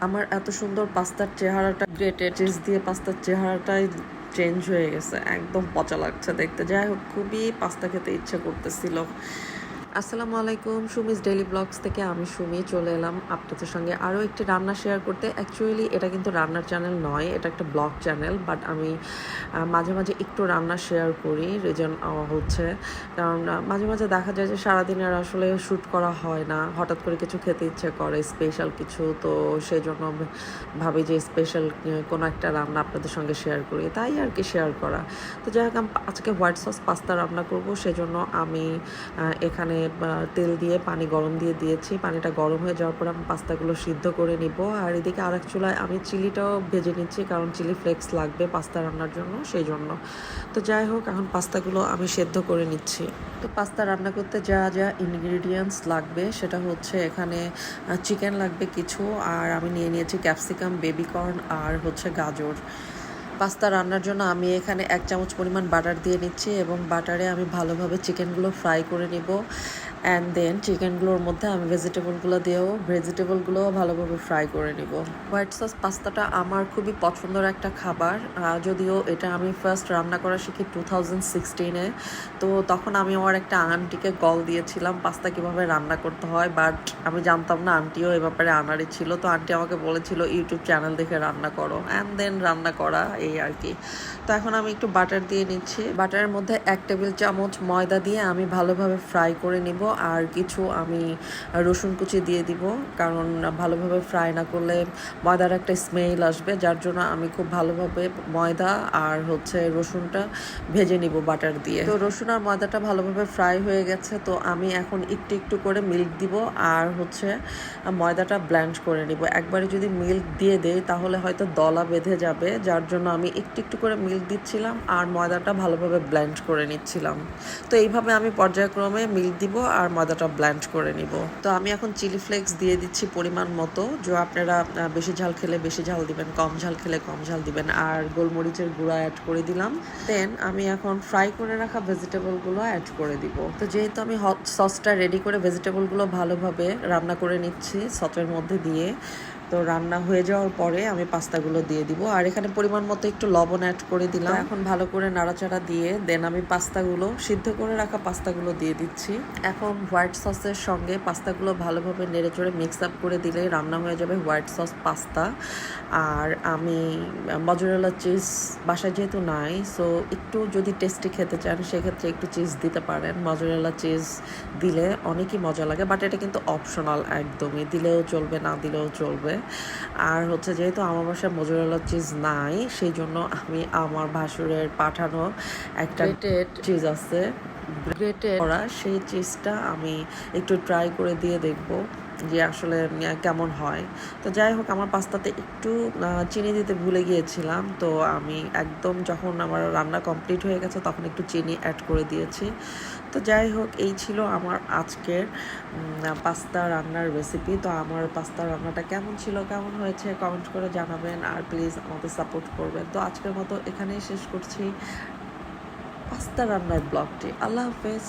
আমার এত সুন্দর পাস্তার চেহারাটা গ্রেটেড চিজ দিয়ে পাস্তার চেহারাটাই চেঞ্জ হয়ে গেছে। একদম পচা লাগছে দেখতে। যাই হোক, খুবই পাস্তা খেতে ইচ্ছে করতেছিল। আসসালামু আলাইকুম, সুমিস ডেইলি ব্লগস থেকে আমি সুমি চলে এলাম আপনাদের সঙ্গে আরও একটি রান্না শেয়ার করতে। অ্যাকচুয়ালি এটা কিন্তু রান্নার চ্যানেল নয়, এটা একটা ব্লগ চ্যানেল বাট আমি মাঝে মাঝে একটু রান্না শেয়ার করি। রিজন হচ্ছে, কারণ মাঝে মাঝে দেখা যায় যে সারাদিনের আসলে শ্যুট করা হয় না। হঠাৎ করে কিছু খেতে ইচ্ছে করে স্পেশাল কিছু, তো সেই জন্য ভাবি যে স্পেশাল কোনো একটা রান্না আপনাদের সঙ্গে শেয়ার করি। তাই আর কি শেয়ার করা। তো যাই হোক আজকে হোয়াইট সস পাস্তা রান্না করব, সেজন্য আমি এখানে তেল দিয়ে, পানি গরম দিয়ে দিয়েছি। পানিটা গরম হয়ে যাওয়ার পর আমি পাস্তাগুলো সিদ্ধ করে নিব। আর এদিকে আরেক চুলায় আমি চিলিটাও ভেজে নিচ্ছি, কারণ চিলি ফ্লেক্স লাগবে পাস্তা রান্নার জন্য, সেই জন্য। তো যাই হোক, এখন পাস্তাগুলো আমি সেদ্ধ করে নিচ্ছি। তো পাস্তা রান্না করতে যা যা ইনগ্রিডিয়েন্টস লাগবে, সেটা হচ্ছে এখানে চিকেন লাগবে কিছু, আর আমি নিয়ে নিয়েছি ক্যাপসিকাম বেবিকর্ন আর হচ্ছে গাজর। পাস্তা রান্নার জন্য আমি এখানে এক চামচ পরিমাণ বাটার দিয়ে নিচ্ছি এবং বাটারে আমি ভালোভাবে চিকেনগুলো ফ্রাই করে নিব। অ্যান্ড দেন চিকেনগুলোর মধ্যে আমি ভেজিটেবলগুলো দিয়েও ভেজিটেবলগুলোও ভালোভাবে ফ্রাই করে নিব। হোয়াইট সস পাস্তাটা আমার খুবই পছন্দের একটা খাবার। যদিও এটা আমি ফার্স্ট রান্না করা শিখি টু থাউজেন্ড সিক্সটিনে তো তখন আমি আমার একটা আন্টিকে কল দিয়েছিলাম পাস্তা কীভাবে রান্না করতে হয় বাট আমি জানতাম না আন্টিও এ ব্যাপারে আনারই ছিল। তো আন্টি আমাকে বলেছিল ইউটিউব চ্যানেল দেখে রান্না করো। অ্যান্ড দেন রান্না করা, এই আর কি। তো এখন আমি একটু বাটার দিয়ে নিচ্ছি। বাটারের মধ্যে এক টেবিল চামচ ময়দা দিয়ে আমি ভালোভাবে ফ্রাই করে নিব। আর কিছু আমি রসুন কুচি দিয়ে দিব, কারণ ভালোভাবে ফ্রাই না করলে ময়দার একটা স্মেল আসবে, যার জন্য আমি খুব ভালোভাবে ময়দা আর হচ্ছে রসুনটা ভেজে নিব বাটার দিয়ে। তো রসুন আর ময়দাটা ভালোভাবে ফ্রাই হয়ে গেছে, তো আমি এখন একটু একটু করে মিল্ক দিব আর হচ্ছে ময়দাটা ব্ল্যান্ড করে নিব। একবারে যদি মিল্ক দিয়ে দেই, তাহলে হয়তো দলা বেঁধে যাবে, যার জন্য আমি একটু একটু করে মিল্ক দিচ্ছিলাম আর ময়দাটা ভালোভাবে ব্ল্যান্ড করে নিচ্ছিলাম। তো এইভাবে আমি পর্যায়ক্রমে মিল্ক দিব আর ময়দাটা ব্ল্যান্ড করে নিব। তো আমি এখন চিলি ফ্লেক্স দিয়ে দিচ্ছি পরিমাণ মতো। যে আপনারা বেশি ঝাল খেলে বেশি ঝাল দিবেন, কম ঝাল খেলে কম ঝাল দিবেন। আর গোলমরিচের গুঁড়া অ্যাড করে দিলাম। দেন আমি এখন ফ্রাই করে রাখা ভেজিটেবলগুলো অ্যাড করে দিব। তো যেহেতু আমি হট সসটা রেডি করে ভেজিটেবলগুলো ভালোভাবে রান্না করে নিচ্ছি সসের মধ্যে দিয়ে তো রান্না হয়ে যাওয়ার পরে আমি পাস্তাগুলো দিয়ে দিব। আর এখানে পরিমাণ মতো একটু লবণ অ্যাড করে দিলাম। এখন ভালো করে নাড়াচাড়া দিয়ে দেন আমি পাস্তাগুলো সিদ্ধ করে রাখা পাস্তাগুলো দিয়ে দিচ্ছি। এখন হোয়াইট সসের সঙ্গে পাস্তাগুলো ভালোভাবে নেড়ে চড়ে মিক্স আপ করে দিলে রান্না হয়ে যাবে হোয়াইট সস পাস্তা। আর আমি মজুরেলা চিজ বাসায় যেহেতু নাই সো একটু যদি টেস্টি খেতে চান সেক্ষেত্রে একটু চিজ দিতে পারেন। মজুরেলা চিজ দিলে অনেকই মজা লাগে বাট এটা কিন্তু অপশনাল একদমই। দিলেও চলবে না দিলেও চলবে। আর হচ্ছে যেহেতু আমার বাসায় মজুরেলা চিজ নাই সেই জন্য আমি আমার ভাসুরের পাঠানো একটা চিজ আছে। গ্রেটেড করা সেই চিজটা আমি একটু ট্রাই করে দিয়ে দেখব। যে আসলে কেমন হয়। তো যাই হোক, আমার পাস্তাতে একটু চিনি দিতে ভুলে গিয়েছিলাম। তো আমি একদম যখন আমার রান্না কমপ্লিট হয়ে গেছে, তখন একটু চিনি অ্যাড করে দিয়েছি। তো যাই হোক, এই ছিল আমার আজকের পাস্তা রান্নার রেসিপি তো আমার পাস্তা রান্নাটা কেমন ছিল, কেমন হয়েছে কমেন্ট করে জানাবেন। আর প্লিজ আমাদের সাপোর্ট করবেন। তো আজকের মতো এখানেই শেষ করছি। পাস্তা রান্নার ব্লগটি আল্লাহ হাফেজ।